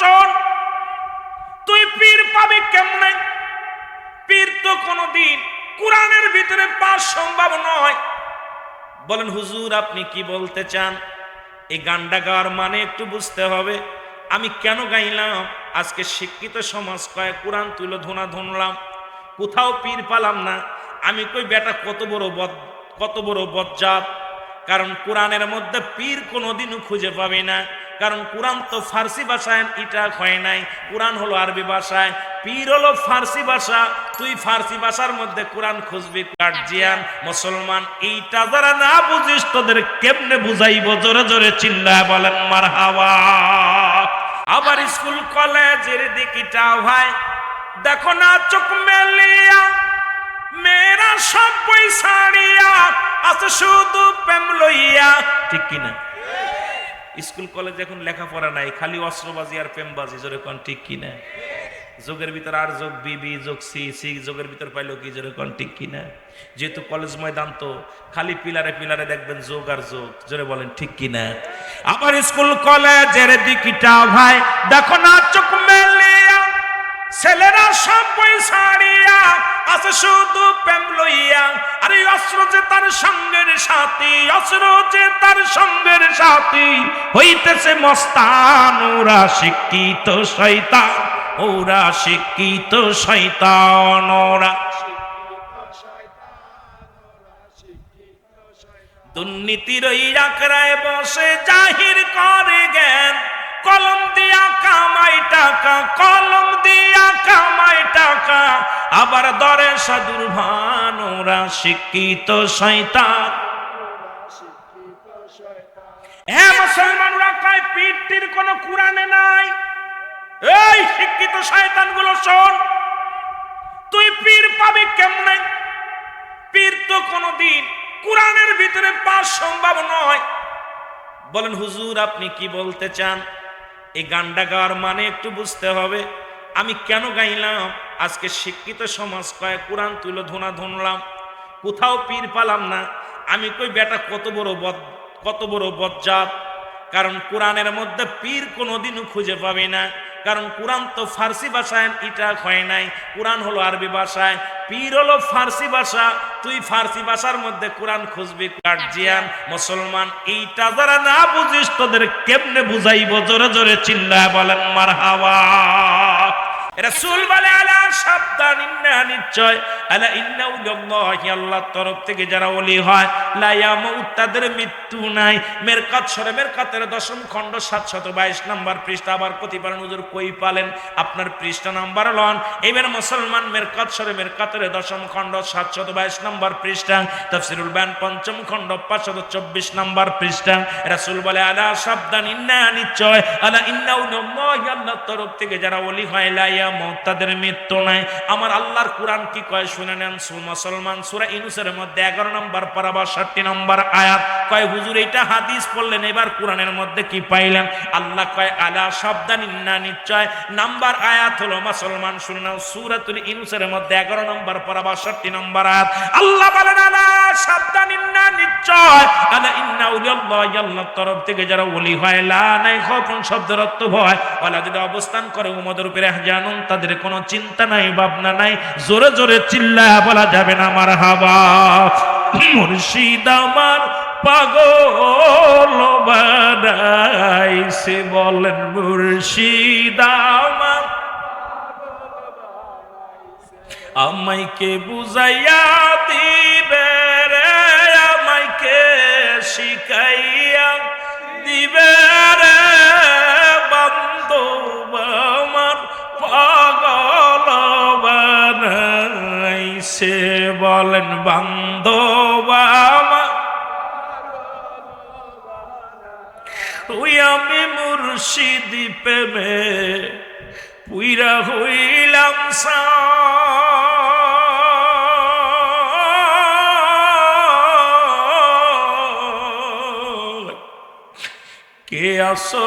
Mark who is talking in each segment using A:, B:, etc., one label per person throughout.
A: শোন তুই পীর পাবি কেমনে? পীর তো কোনোদিন কোরআনের ভিতরে পাওয়া সম্ভব নয়। বলেন, হুজুর, আপনি কি বলতে চান? এই গানটা গাওয়ার মানে একটু বুঝতে হবে। আমি কেন গাইলাম? আজকে শিক্ষিত সমাজ কয় কোরআন তুলো ধুনা ধুনলাম। কোথাও পীর পালাম না। আমি কই, বেটা, কত বড় বদ, কত বড় বজ্জাত। কারণ কোরআনের মধ্যে পীর কোনোদিনও খুঁজে পাবি না। কারণ কোরআন তো ফার্সি ভাষায়, এটা হয় নাই। কোরআন হলো আরবি ভাষায়। পীর হলো ফার্সি ভাষা। তুই ফার্সি ভাষার মধ্যে কোরআন খুঁজবি গার্জিয়ান মুসলমান। এইটা যারা না বুঝিস, তোদের কেমনে বুঝাইব? জোরে জোরে চিল্লায় বলেন মার হাওয়া আবার স্কুল, কলেজের দিকিটা ভাই দেখো না চোখ মেলিয়া, মেয়েরা সব সারিয়া আছে শুধু প্রেম লইয়া। ঠিক কিনা? স্কুল কলেজ এখন লেখাপড়া নাই, খালি অস্ত্রবাজি আর প্রেমবাজি, জোরে কন ঠিক কিনা? যোগের ভিতর আর যোগ বি বি, যোগ সি সি, যোগের ভিতর পাইলো কি জোরে কন ঠিক কিনা? যেহেতু কলেজ ময়দান তো, খালি পিলারে পিলারে দেখবেন যোগ আর যোগ, জোরে বলেন ঠিক কিনা? আবার স্কুল কলেজের দিকটা ভাই, দেখো না চোখ ছেলেরা সব বই ছাড়িয়া আছে শুধু প্রেম লইয়া। আরে অস্ত্র যে তার সঙ্গের সাথী, অস্ত্র যে তার সঙ্গের সাথী, হইতেছে মস্তান, ওরা শিক্ষিত শৈতান ওরা শিক্ষিত শৈতান ওরা দুর্নীতির ওই রাখরায় বসে, জাহির করে জ্ঞান। কলম দিয়া কামাই টাকা, কলম দিয়া কামাই টাকা। আবার দরে সাধুর ভান, ওরা শিক্ষিত শৈতান হ্যাঁ মুসলমানরা কয় পীরটির কোনো কোরআনে নাই? এই শিক্ষিত শয়তানগুলো শোন, তুই পীর পাবি কেমনে? পীর তো কোনোদিন কোরআনের ভিতরে পাওয়া সম্ভব নয়। বলেন, হুজুর, আপনি কি বলতে চান? এই গানটা গাওয়ার মানে একটু বুঝতে হবে। আমি কেন গাইলাম? আজকে শিক্ষিত সমাজ কয়ে কোরআন তুলো ধোনা ধুনলাম। কোথাও পীর পালাম না। আমি কই, বেটা, কত বড় বদ, কত বড় বজ্জাত। কারণ কোরআনের মধ্যে পীর কোনোদিনও খুঁজে পাবে না। কারণ কোরআন তো ফার্সি ভাষায়, এটা হয় নাই। কোরআন হলো আরবি ভাষায়। পীর হলো ফার্সি ভাষা। তুই ফার্সি ভাষার মধ্যে কোরআন খুঁজবি গার্জিয়ান মুসলমান, এইটা যারা না বুঝিস, তোদের কেমনে বুঝাইব? জোরে জোরে চিল্লায় বলেন মার হাওয়া রাসূল বলে, আলা সাবধান ইন্না নিশ্চয়। আলা ইন্না উল্লাহি আল্লাহর তরফ থেকে যারা ওলি হয়, লা ইয়ামুত তাদের মৃত্যু নাই। মেরকাত সরে মেরকাতের দশম খণ্ড 722 নাম্বার পৃষ্ঠা। আবার প্রতিবার হুজুর কই পালেন? আপনার পৃষ্ঠা নাম্বার লন। এবার মুসলমান মেরকাত সরে মেরকাতের দশম খণ্ড 722 নাম্বার পৃষ্ঠা। তাফসিরুল বায়ান পঞ্চম খণ্ড 524 নাম্বার পৃষ্ঠা। রাসূল বলে, আলা সাবধান ইন্না নিশ্চয়। আলা ইন্না উল্লাহি আল্লাহর তরফ থেকে যারা ওলি হয়, লা ইয়ামুত তাদের মৃত্যু নাই। আমার আল্লাহর কোরআন কি কয়? শুনে নেন মুসলমান, সূরা ইউনূসের মধ্যে 11 নম্বর পারা 62 নম্বর আয়াত। কয়, হুজুর এটা হাদিস পড়লেন, এবার কোরআনের মধ্যে কি পাইলেন? আল্লাহ কয়, আলা সাবধান ইন্না নিশ্চয়। নাম্বার আয়াত হলো, মুসলমান, শুনে নাও, সূরাতুল ইউনূসের মধ্যে 11 নম্বর পারা 62 নম্বর আয়াত। আল্লাহ বলেন, আলা সাবধান ইন্না নিশ্চয়। আলা ইন্না উলিয়াল্লাহি, আল্লাহর তরফ থেকে যারা ওলি হয়, লা নাই কখন শব্দের অর্থ ভয় ওলা যদি অবস্থান করে উমদের উপরে জানুন তাদের কোনো চিন্তা নাই, ভাবনা নাই। জোরে জোরে চিল্লা বলা যাবে না, আমার হাবা। মুর্শিদ আমার পাগল বানাইছে, বলেন মুর্শিদ আমার আমাইকে বুঝাইয়া দিবে রে, আমাইকে শিখাইয়া দিবে রে বান্ধব বানাইছে বলেন বান্ধব ওই আমি মুর্শিদি প্রেমে পুইরা হইলাম সাই। কে আসো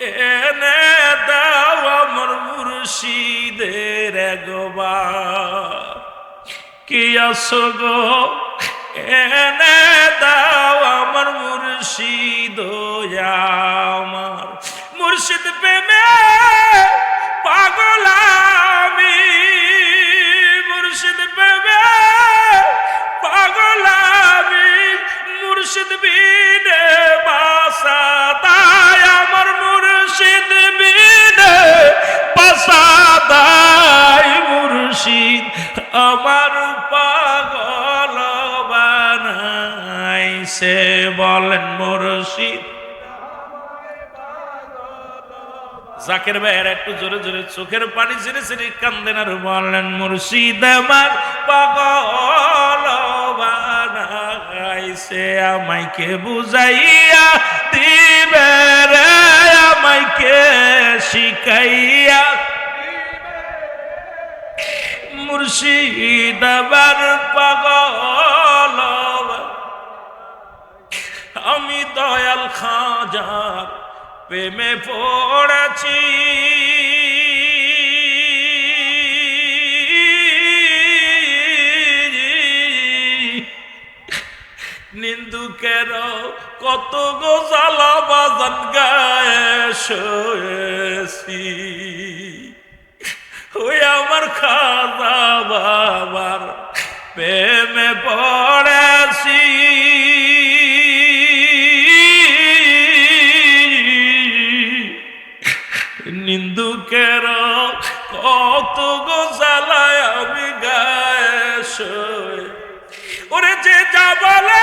A: এনে দাও আমার মুর্শিদের একবার। কি আসো গো? এনে দাও আমার মুর্শিদ আমার। মুর্শিদ প্রেমে পাগলামি মুর্শিদ প্রেমে পাগলামি মুর্শিদ বিনে বাসা মুর্শিদ বিনে পাসাদাই মুর্শিদ, আমার পাগল বানাইছে, বলেন মুর্শিদ। জাকের একটু জোরে জোরে চোখের পানি ছেড়ে ছেড়ে কান্দেন বললেন মুর্শিদ, আমার পাগল বানাইছে, আমাইকে বুঝাইয়া দিবে রে। আমাইকে শিখাইয়া মুর্শিদ আমার পাগল আমি দয়াল খাজার প্রেমে পড়েছি। নিন্দুকের কত গোজালা বাজান গায়ে শোয়েছি? ওই আমার খাজা বাবার প্রেমে পড়েছি। নিন্দুকের কত গোজালায় আমি গায়ে ওরে যে যা বলে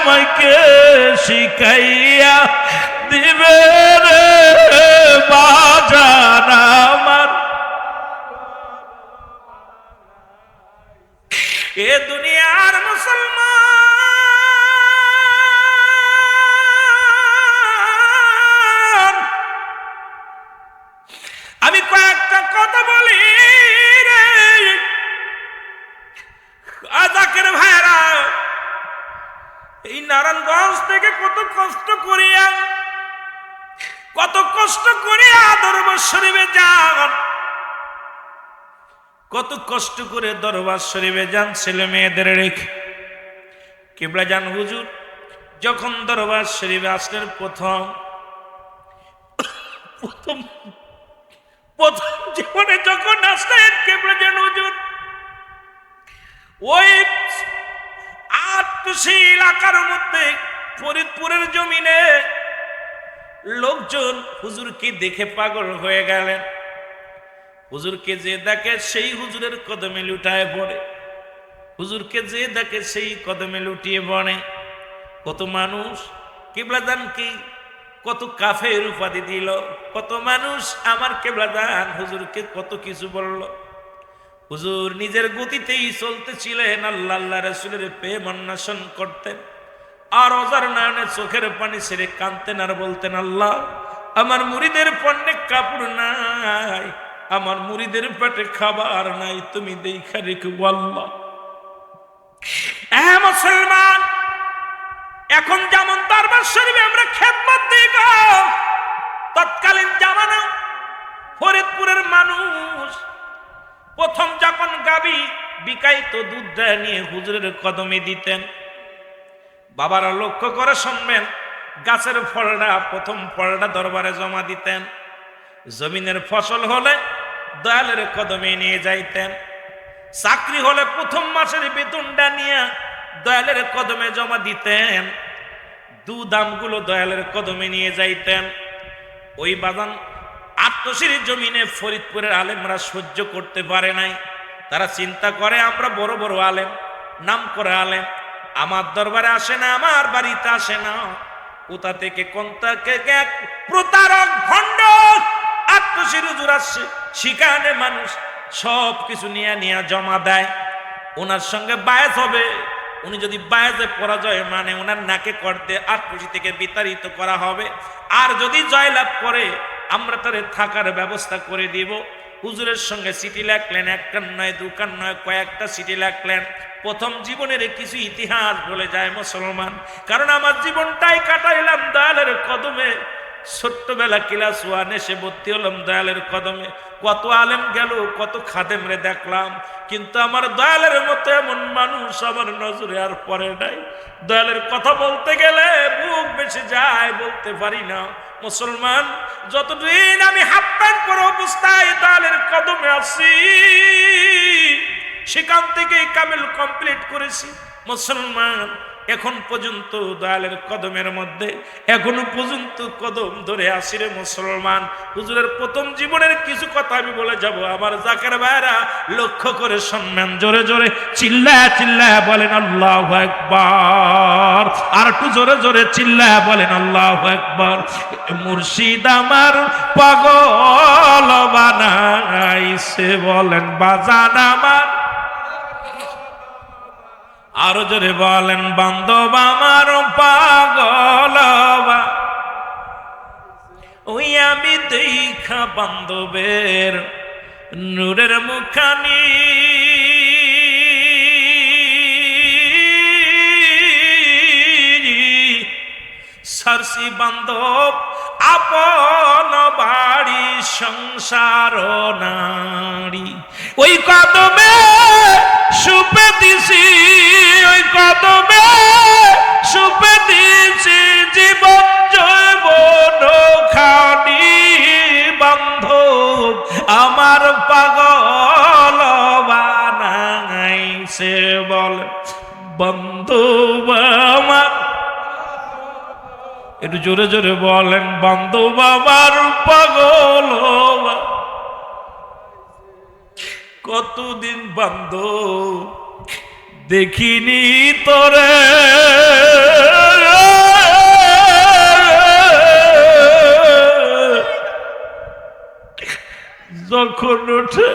A: আমাকে শিখাইয়া দিবে রে বাজান আমার। এ দুনিয়ার মুসলমান কষ্ট করিয়া, কত কষ্ট করিয়া দরবার শরীফে যান। কত কষ্ট করে দরবার শরীফে যান ছেলে মেয়েদের রেখে। কেবলা যান, হুজুর, যখন দরবার শরীফে আসলেন প্রথম প্রথম প্রথম জীবনে যখন আসলেন কেবলা যান, হুজুর, ওই আটশি এলাকার মধ্যে ফরিদপুরের জমিনে লোকজন হুজুরকে দেখে পাগল হয়ে গেলেন। হুজুরকে যে দেখে সেই হুজুরের কদমে লুটায় পড়ে। হুজুরকে যে দেখে সেই কদমে লুটিয়ে পড়ে। কত মানুষ কেবলাদান কি, কত কাফের উপাধি দিল, কত মানুষ আমার কেবলাদান হুজুরকে কত কিছু বলল। হুজুর নিজের গতিতেই চলতেছিলেন, আল্লাহ আল্লাহ রসুলের প্রেম অন্বেষণ করতেন। আর অজার নয়নে চোখের পানি ছেড়ে কাঁদতেন আর বলতেন, আল্লাহ, আমার মুড়িদের পণ্যে কাপড় নাই, আমার মুড়িদের পেটে খাবার নাই, তুমি দেখা রেখে, আল্লাহ। হ্যাঁ মুসলমান, এখন যেমন দরবার শরীফে আমরা খেদমত দিই তৎকালীন জামানা ফরিদপুরের মানুষ প্রথম যখন গাবি বিকাইত দুধটা নিয়ে হুজুরের কদমে দিতেন বাবারা লক্ষ্য করে শুনবেন, গাছের ফলটা প্রথম ফলটা দরবারে জমা দিতেন। জমিনের ফসল হলে দয়ালের কদমে নিয়ে যাইতেন। চাকরি হলে প্রথম মাসের বেতনটা নিয়ে দয়ালের কদমে জমা দিতেন। দু দামগুলো দয়ালের কদমে নিয়ে যাইতেন। ওই বাগান আত্মশির জমিনে ফরিদপুরের আলেমরা সহ্য করতে পারে নাই। তারা চিন্তা করে, আমরা বড় বড় আলেম নাম করে আলেম। আমার দরবারে আসে না, আমার বাড়িতে আসে না। কোথা থেকে কোনটা কে কে এক প্রতারক, ভণ্ড আত্মশির হুজুর আসছে সেখানে মানুষ, সব কিছু নিয়ে নিয়ে জমা দেয়। ওনার সঙ্গে বায়াত হবে। উনি যদি বায়াতে পরাজয় মানে ওনার নাকে করতে আটপুষি থেকে বিতাড়িত করা হবে। আর যদি জয়লাভ করে, আমরা তাদের থাকার ব্যবস্থা করে দিব। হুজুরের সঙ্গে সিটি লেখলেন একটা নয় দুকান নয়, কয়েকটা সিটি লেখলেন। প্রথম জীবনের কিছু ইতিহাস বলে যায় মুসলমান। কারণ আমার জীবনটাই কাটাইলাম দয়ালের কদমে। ছোট্টবেলা ক্লাস ওয়ান এসে ভর্তি হলাম দয়ালের কদমে। কত আলেম গেল, কত খাদেম রে দেখলাম। কিন্তু আমার দয়ালের মতো এমন মানুষ আমার নজরে আর পড়ে নাই। দয়ালের কথা বলতে গেলে বুক বেশি যায়, বলতে পারি না। মুসলমান, যতদিন আমি হাফ প্যান্ট পরে অবস্থায় তাহলে কদমে আছি, সেখান থেকে কামেল কমপ্লিট করেছি। মুসলমান এখন পর্যন্ত দয়ালের কদমের মধ্যে, এখনও পর্যন্ত কদম ধরে আসি রে মুসলমান। হুজুরের প্রথম জীবনের কিছু কথা আমি বলে যাব। আমার জাকের ভাইরা লক্ষ্য করে সম্মান জোরে জোরে। চিল্লা চিল্লা বলেন আল্লাহ একবার আর একটু জোরে জোরে চিল্লা বলেন আল্লাহ একবার মুর্শিদ আমার পাগল বানাইছে বলেন, বাজান আমার আরও জোরে বলেন বান্ধব আমার পাগল ওই আমি দেখা বান্ধবের নূরের মুখানি। সারসি বান্ধব আপন বাড়ি সংসার নারী। ওই কদমে সুপে দিছি, ওই কদমে সুপে দিছি জীবন জৈব খানি বান্ধব আমার পাগল বানাইছে বল বন্ধুব আমার একটু জোরে জোরে বলেন বান্ধব আমার পাগল কতদিন বান্ধ দেখিনি তোরে। যখন ওঠে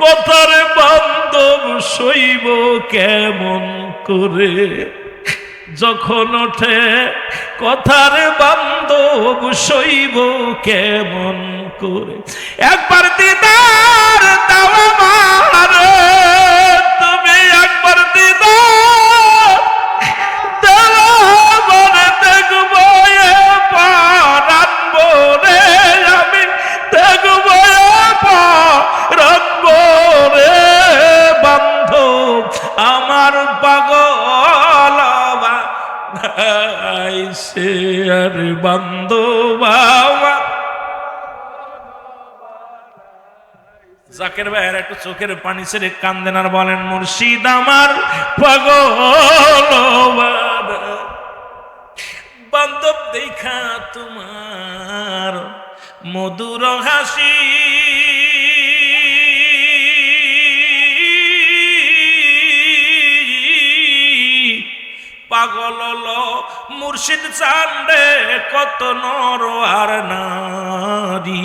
A: কথারে বান্ধব সইব কেমন করে? যখন ওঠে কথার বান্ধব সইব কেমন করে? একবার দিদার দাও জাকের ভাইয়ের একটু চোখের পানি ছেড়ে কান্দেন আর বলেন, মুর্শিদ আমার পাগল বান্ধব দেখা তোমার মধুর হাসি। পাগল মুর্শিদ চান্দে কত নর আর নারী।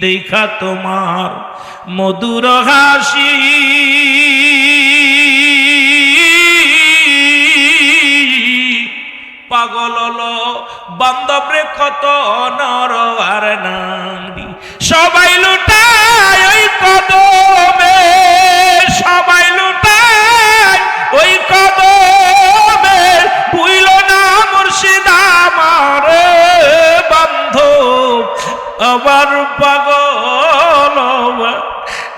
A: দেখা তোমার মধুর হাসি। পাগল হলো বান্ধবরে কত নর আর নারী। সবাই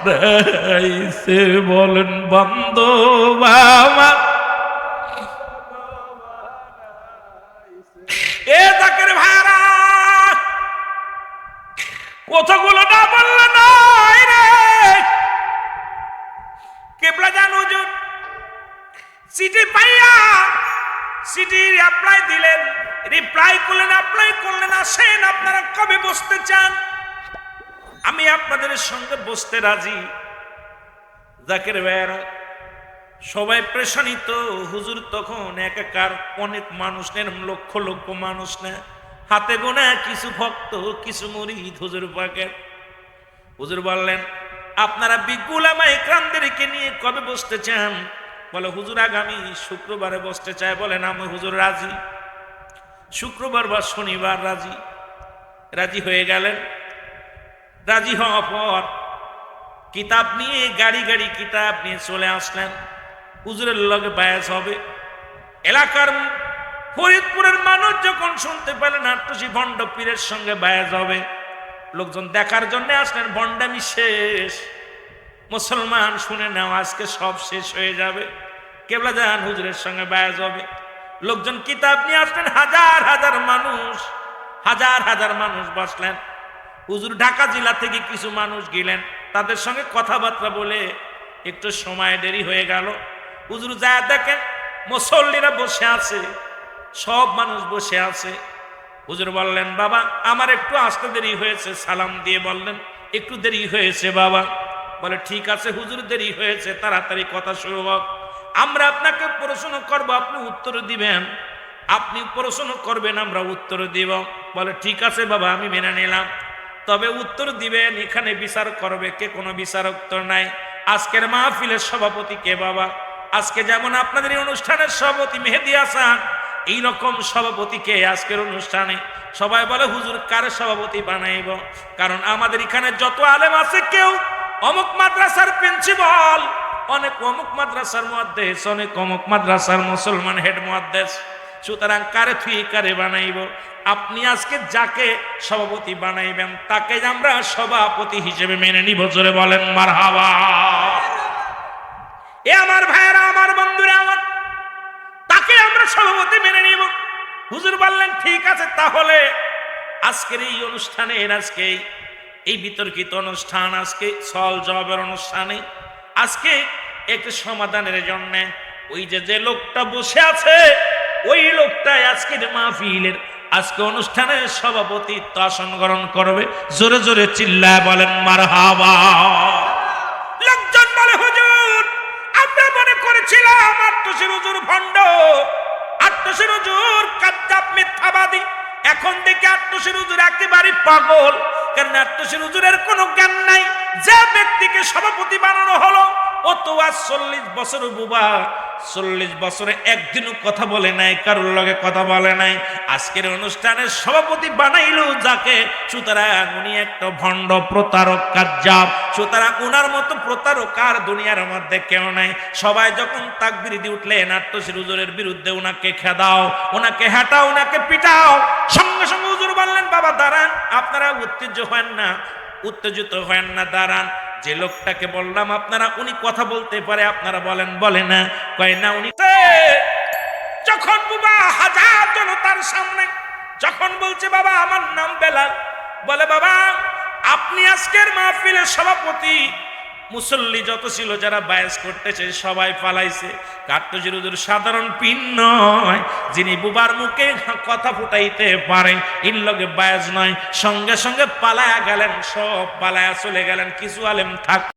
A: রাইছে বলেন বান্ধব আমার এ জাকের ভাইরা, কথাগুলো না বললে নাই রে। কেবলা জান হুজুর, চিঠি পাইয়া চিঠির অ্যাপ্লাই দিলেন। রিপ্লাই করলেন অ্যাপ্লাই করলেন আসেন আপনারা কবে বসতে চান? আমি আপনাদের সঙ্গে বসতে রাজি। জাকের ভাইয়ারা, সবাই প্রেশানিত। হুজুর তখন একাকার অনেক মানুষ নেন, লক্ষ লক্ষ মানুষ না হাতে গোনা কিছু ভক্ত, কিছু মরিদ হুজুর পাকের হুজুর বললেন, আপনারা বিগুলামা একরামদেরকে নিয়ে কবে বসতে চান? বলে, হুজুর আগামী শুক্রবারে বসতে চায়। বলেন আমি হুজুর রাজি। শুক্রবার বা শনিবার রাজি। রাজি হয়ে গেলেন। রাজি হওয়ার পর কিতাব নিয়ে, গাড়ি গাড়ি কিতাব নিয়ে চলে আসলেন। হুজুরের লগে বায়াস হবে। এলাকার ফরিদপুরের মানুষ যখন শুনতে পেলেন আট্টুসি ভণ্ড পীরের সঙ্গে বায়াজ হবে। লোকজন দেখার জন্য আসলেন, ভণ্ডামি শেষ। মুসলমান শুনে নাও, আজকে সব শেষ হয়ে যাবে। কেবলা যান হুজুরের সঙ্গে বায়াজ হবে। লোকজন কিতাব নিয়ে আসলেন, হাজার হাজার মানুষ, হাজার হাজার মানুষ বসলেন। হুজুর ঢাকা জেলা থেকে কিছু মানুষ গেলেন, তাদের সঙ্গে কথাবার্তা বলে একটু সময় দেরি হয়ে গেল। হুজুর যা দেখেন, মুসল্লিরা বসে আছে, সব মানুষ বসে আছে। হুজুর বললেন, বাবা, আমার একটু আসতে দেরি হয়েছে, সালাম দিয়ে বললেন, একটু দেরি হয়েছে বাবা। বলে, ঠিক আছে হুজুর, দেরি হয়েছে, তাড়াতাড়ি কথা শুরু হোক। আমরা আপনাকে প্রশ্ন করব, আপনি উত্তর দিবেন। আপনি প্রশ্ন করবেন, আমরা উত্তর দিব। বলে, ঠিক আছে বাবা, আমি মেনে নিলাম। তবে উত্তর দিবেন, এখানে বিচার করবে কে? কোনো বিচারক তো নাই। আজকের মাহফিলের সভাপতি কে বাবা? আজকে যেমন আপনাদের এই অনুষ্ঠানের সভাপতি মেহেদি হাসান এই রকম সভাপতি কে আজকের অনুষ্ঠানে? সবাই বলে, হুজুর, কার সভাপতি বানাইব? কারণ আমাদের এখানে যত আলেম আছে কেউ অমুক মাদ্রাসার প্রিন্সিপাল, অনেক অমুক মাদ্রাসার মহাদেশ অনেক অমুক মাদ্রাসার মুসলমান হেড মহাদেশ সুতরাং কারে থুই, কারে বানাইব? আপনি আজকে যাকে সভাপতি বানাইবেন, তাকে আমরা সভাপতি হিসেবে মেনে নিব, জোরে বলেন মার এ আমার ভাইয়েরা, আমার বন্ধুরা, আমার তাকে আমরা সভাপতি মেনে নিব। হুজুর বললেন, ঠিক আছে, তাহলে আজকের এই অনুষ্ঠানে এর আজকে এই- বিতর্কিত অনুষ্ঠান, আজকে সল জবাবের অনুষ্ঠানে, আজকে একটি সমাধানের জন্যে ওই যে যে লোকটা বসে আছে, ওই লোকটাই আজকের মাহফিলের আজকে অনুষ্ঠানে সভাপতিত্ব আসন গ্রহণ করবে। জোরে জোরে চিল্লায় বলেন মার হাবা লোকজন বলে, হুজুর, আমরা মনে করেছিলাম আত্মসির হুজুর ভণ্ড। আত্মসির হুজুর কাদ্দাব মিথ্যাবাদী। এখন দেখে আত্মসির হুজুর একেবারে পাগল। কারণ আত্মসির হুজুরের কোনো জ্ঞান নাই। যে ব্যক্তিকে সভাপতি বানানো হলো, ও তো আজ চল্লিশ বছর বুবা চল্লিশ বছরে একদিনও কথা বলে নাই, কারোর লগে কথা বলে নাই। আজকের অনুষ্ঠানের সভাপতি বানাইলো যাকে, সুতরাং উনি একটা ভণ্ড প্রতারক কার্যাব। সুতরাং উনার মতো প্রতারক আর দুনিয়ার মধ্যে কেউ নাই। সবাই যখন তাক দিয়ে উঠলে আত্মসির হুজুরের বিরুদ্ধে ওনাকে খেদাও ওনাকে হাঁটাও ওনাকে পিটাও। সঙ্গে সঙ্গে হুজুর বললেন, বাবা, দাঁড়ান, আপনারা উত্তেজ হন না, উত্তেজিত হন না, দাঁড়ান। যে লোকটাকে বললাম, আপনারা উনি কথা বলতে পারে, আপনারা বলেন। বলে না। কয়, না, উনি যখন বুবা হাজার জনতার সামনে যখন বলছে, বাবা, আমার নাম বেলাল। বলে, বাবা, আপনি আজকের মাহফিলের সভাপতি মুসল্লি যত ছিল যারা বায়াস করতেছে, সবাই পালাইছে। কার্তজিরুদুর সাধারণ পিন নয়, যিনি বুবার মুখে কথা ফুটাইতে পারে ইন লগে বায়াস নয়, সঙ্গে সঙ্গে পালায়া গেলেন, সব পালায়া চলে গেলেন, কিছু আলেম থাক